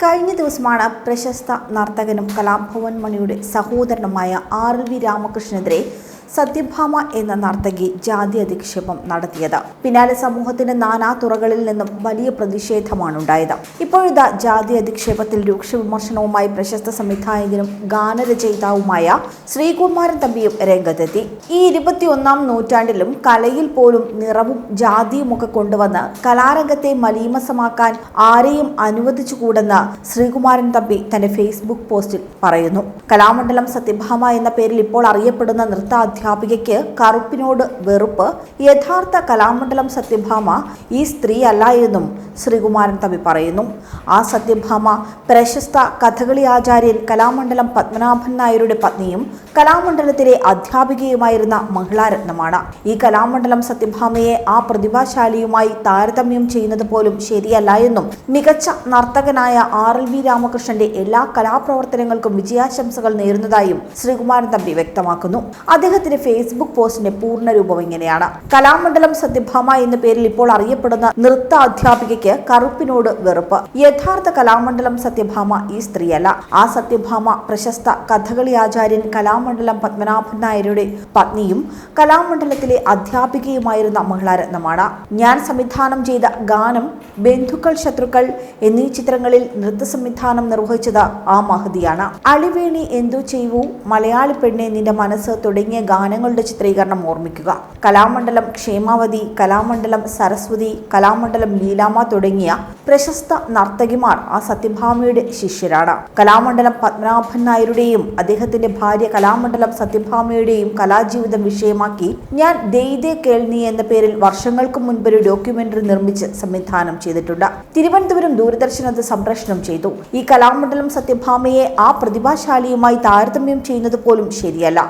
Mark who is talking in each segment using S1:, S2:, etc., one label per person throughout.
S1: കഴിഞ്ഞ ദിവസമാണ് പ്രശസ്ത നർത്തകനും കലാഭവൻ മണിയുടെ സഹോദരനുമായ ആർ വി രാമകൃഷ്ണനെതിരെ സത്യഭാമ എന്ന നർത്തകി ജാതി അധിക്ഷേപം നടത്തിയത്. പിന്നാലെ സമൂഹത്തിന്റെ നാനാ തുറകളിൽ നിന്നും വലിയ പ്രതിഷേധമാണ് ഉണ്ടായത്. ഇപ്പോഴിതാ ജാതി അധിക്ഷേപത്തിൽ രൂക്ഷ വിമർശനവുമായി പ്രശസ്ത സംവിധായകനും ഗാനരചയിതാവുമായ ശ്രീകുമാരൻ തമ്പിയും രംഗത്തെത്തി. ഈ ഇരുപത്തിയൊന്നാം നൂറ്റാണ്ടിലും കലയിൽ പോലും നിറവും ജാതിയുമൊക്കെ കൊണ്ടുവന്ന് കലാരംഗത്തെ മലീമസമാക്കാൻ ആരെയും അനുവദിച്ചുകൂടെന്ന് ശ്രീകുമാരൻ തമ്പി തന്റെ ഫേസ്ബുക്ക് പോസ്റ്റിൽ പറയുന്നു. കലാമണ്ഡലം സത്യഭാമ എന്ന പേരിൽ ഇപ്പോൾ അറിയപ്പെടുന്ന നൃത്ത അധ്യാപികയ്ക്ക് കറുപ്പിനോട് വെറുപ്പ് യഥാർത്ഥ കലാമണ്ഡലം സത്യഭാമ ഈ സ്ത്രീ അല്ല എന്നും ശ്രീകുമാരൻ തമ്പി പറയുന്നു. ആ സത്യഭാമ പ്രശസ്ത കഥകളി ആചാര്യൻ കലാമണ്ഡലം പത്മനാഭൻ നായരുടെ പത്നിയും കലാമണ്ഡലത്തിലെ അധ്യാപികയുമായിരുന്ന മഹിളാരത്നമാണ്. ഈ കലാമണ്ഡലം സത്യഭാമയെ ആ പ്രതിഭാശാലിയുമായി താരതമ്യം ചെയ്യുന്നത് പോലും ശരിയല്ല എന്നും മികച്ച നർത്തകനായ ആർ എൽ വി രാമകൃഷ്ണന്റെ എല്ലാ കലാപ്രവർത്തനങ്ങൾക്കും വിജയാശംസകൾ നേരുന്നതായും ശ്രീകുമാരൻ തമ്പി വ്യക്തമാക്കുന്നു. അദ്ദേഹത്തിന്റെ ഫേസ്ബുക്ക് പോസ്റ്റിന്റെ പൂർണരൂപം ഇങ്ങനെയാണ്. കലാമണ്ഡലം സത്യഭാമ എന്ന പേരിൽ ഇപ്പോൾ അറിയപ്പെടുന്ന നൃത്ത അധ്യാപികയ്ക്ക് കറുപ്പിനോട് വെറുപ്പ്. യഥാർത്ഥ കലാമണ്ഡലം സത്യഭാമ ഈ സ്ത്രീയല്ല. ആ സത്യഭാമ പ്രശസ്ത കഥകളി ആചാര്യൻ കലാമണ്ഡലം പത്മനാഭൻ നായരുടെ പത്നിയും കലാമണ്ഡലത്തിലെ അധ്യാപികയുമായിരുന്ന മഹിളാരത്നമാണ്. ഞാൻ സംവിധാനം ചെയ്ത ഗാനം ബന്ധുക്കൾ ശത്രുക്കൾ എന്നീ ചിത്രങ്ങളിൽ നൃത്ത സംവിധാനം നിർവഹിച്ചത് ആ മഹതിയാണ്. അളിവേണി എന്തു ചെയ്യൂ മലയാളി പെണ്ണെ നിന്റെ മനസ്സ് തുടങ്ങിയ ഗാനങ്ങളുടെ ചിത്രീകരണം ഓർമ്മിക്കുക. കലാമണ്ഡലം ക്ഷേമാവതി കലാമണ്ഡലം സരസ്വതി കലാമണ്ഡലം ലീലാമ തുടങ്ങിയ പ്രശസ്ത നർത്തകിമാർ ആ സത്യഭാമയുടെ ശിഷ്യരാണ്. കലാമണ്ഡലം പത്മനാഭൻ നായരുടെയും അദ്ദേഹത്തിന്റെ ഭാര്യ കലാമണ്ഡലം സത്യഭാമയുടെയും കലാജീവിതം വിഷയമാക്കി ഞാൻ ദെയ്തേ കേൾനി എന്ന പേരിൽ വർഷങ്ങൾക്ക് മുൻപ് ഒരു ഡോക്യുമെന്ററി നിർമ്മിച്ച് സംവിധാനം ചെയ്തിട്ടുണ്ട്. തിരുവനന്തപുരം ദൂരദർശൻ അത് സംപ്രേഷണം ചെയ്തു. ഈ കലാമണ്ഡലം സത്യഭാമയെ ആ പ്രതിഭാശാലിയുമായി താരതമ്യം ചെയ്യുന്നത് പോലും ശരിയല്ല.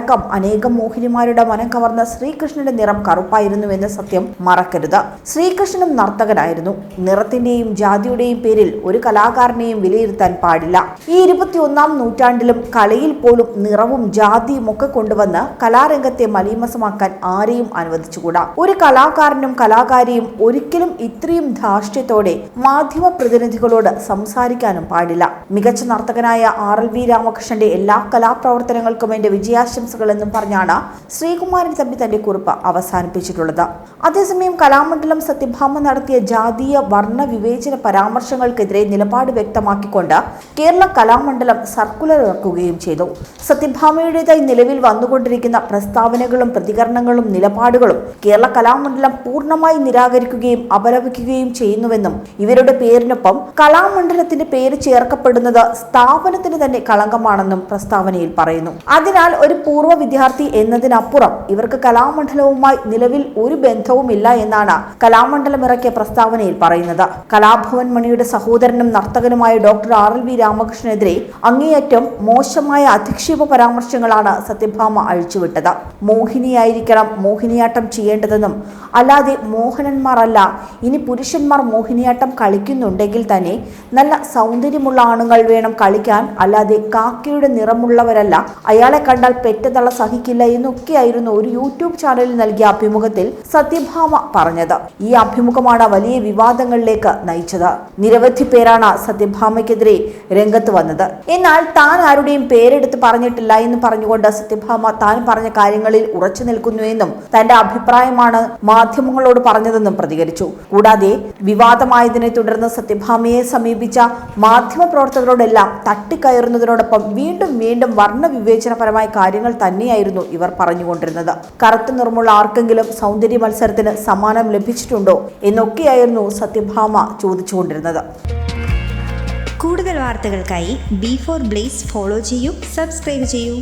S1: രാധയടക്കം അനേകം മോഹിനിമാരുടെ മനം കവർന്ന ശ്രീകൃഷ്ണന്റെ നിറം കറുപ്പായിരുന്നു എന്ന സത്യം മറക്കരുത്. ശ്രീകൃഷ്ണനും നർത്തകനായിരുന്നു. നിറത്തിന്റെയും ജാതിയുടെയും പേരിൽ ഒരു കലാകാരനെയും വിലയിരുത്താൻ പാടില്ല. ഈ ഇരുപത്തിയൊന്നാം നൂറ്റാണ്ടിലും കലയിൽ പോലും നിറവും ജാതിയും ഒക്കെ കൊണ്ടുവന്ന് കലാരംഗത്തെ മലീമസമാക്കാൻ ആരെയും അനുവദിച്ചുകൂടാ. ഒരു കലാകാരനും കലാകാരിയും ഒരിക്കലും ഇത്രയും ധാർഷ്ട്യത്തോടെ മാധ്യമ പ്രതിനിധികളോട് സംസാരിക്കാനും പാടില്ല. മികച്ച നർത്തകനായ ആർ എൽ വി രാമകൃഷ്ണന്റെ എല്ലാ കലാപ്രവർത്തനങ്ങൾക്കും എന്റെ വിജയാശംസകൾ എന്നും പറഞ്ഞാണ് ശ്രീകുമാരൻ തമ്പി തന്റെ കുറിപ്പ് അവസാനിപ്പിച്ചിട്ടുള്ളത്. അതേസമയം കലാമണ്ഡലം സത്യഭാമ നടത്തിയ ജാതീയ വർണ വിവേചന പരാമർശങ്ങൾക്കെതിരെ നിലപാട് വ്യക്തമാക്കിക്കൊണ്ട് കേരള കലാമണ്ഡലം സർക്കുലർ ഇറക്കുകയും ചെയ്തു. സത്യഭാമയുടേതായി നിലവിൽ വന്നുകൊണ്ടിരിക്കുന്ന പ്രസ്താവനകളും പ്രതികരണങ്ങളും നിലപാടുകളും കേരള കലാമണ്ഡലം പൂർണമായി നിരാകരിക്കുകയും അപലപിക്കുകയും ചെയ്യുന്നുവെന്നും ഇവരുടെ പേരിനൊപ്പം കലാമണ്ഡലത്തിന്റെ പേര് ചേർക്കപ്പെടുന്നത് സ്ഥാപനത്തിന് തന്നെ കളങ്കമാണെന്നും പ്രസ്താവനയിൽ പറയുന്നു. അതിനാൽ ഒരു പൂർവ വിദ്യാർത്ഥി എന്നതിനപ്പുറം ഇവർക്ക് കലാമണ്ഡലവുമായി നിലവിൽ ഒരു ബന്ധവുമില്ല എന്നാണ് കലാമണ്ഡലം ഇറക്കിയ പ്രസ്താവനയിൽ പറയുന്നത്. കലാഭവൻ മണിയുടെ സഹോദരനും നർത്തകനുമായ ഡോക്ടർ ആർ. എൽ. വി. രാമകൃഷ്ണനെതിരെ അങ്ങേയറ്റം മോശമായ അധിക്ഷേപ പരാമർശങ്ങളാണ് സത്യഭാമ അഴിച്ചുവിട്ടത്. മോഹിനിയായിരിക്കണം മോഹിനിയാട്ടം ചെയ്യേണ്ടതെന്നും അല്ലാതെ മോഹനന്മാരല്ല ഇനി പുരുഷന്മാർ മോഹിനിയാട്ടം കളിക്കുന്നുണ്ടെങ്കിൽ തന്നെ നല്ല സൗന്ദര്യമുള്ള ആണുങ്ങൾ വേണം കളിക്കാൻ അല്ലാതെ കാക്കയുടെ നിറമുള്ളവരല്ല അയാളെ കണ്ടാൽ പെറ്റതള സഹിക്കില്ല എന്നൊക്കെയായിരുന്നു ഒരു യൂട്യൂബ് ചാനലിൽ നൽകിയ അഭിമുഖത്തിൽ സത്യഭാമ പറഞ്ഞത്. ഈ അഭിമുഖമാണ് വലിയ വിവാദങ്ങളിലേക്ക് നയിച്ചത്. നിരവധി പേരാണ് സത്യഭാമയ്ക്കെതിരെ രംഗത്ത് വന്നത്. എന്നാൽ താൻ ആരുടെയും പേരെടുത്ത് പറഞ്ഞിട്ടില്ല എന്ന് പറഞ്ഞുകൊണ്ട് സത്യഭാമ താൻ പറഞ്ഞ കാര്യങ്ങളിൽ ഉറച്ചു നിൽക്കുന്നുവെന്നും തന്റെ അഭിപ്രായമാണ് മാധ്യമങ്ങളോട് പറഞ്ഞതെന്നും പ്രതികരിച്ചു. കൂടാതെ വിവാദമായതിനെ തുടർന്ന് സത്യഭാമയെ സമീപിച്ച മാധ്യമപ്രവർത്തകരോടെല്ലാം തട്ടിക്കയറുന്നതിനോടൊപ്പം വീണ്ടും വീണ്ടും വർണ വിവേചനപരമായ കാര്യങ്ങൾ തന്നെയായിരുന്നു ഇവർ പറഞ്ഞുകൊണ്ടിരുന്നത്. കറുത്ത നിറമുള്ള ആർക്കെങ്കിലും സൗന്ദര്യ മത്സരത്തിന് സമ്മാനം ലഭിച്ചിട്ടുണ്ടോ എന്നൊക്കെയായിരുന്നു സത്യഭാമ ചോദിച്ചുകൊണ്ടിരുന്നത്.
S2: കൂടുതൽ വാർത്തകൾക്കായി ബി ഫോർ ബ്ലേസ് ഫോളോ ചെയ്യൂ സബ്സ്ക്രൈബ് ചെയ്യൂ.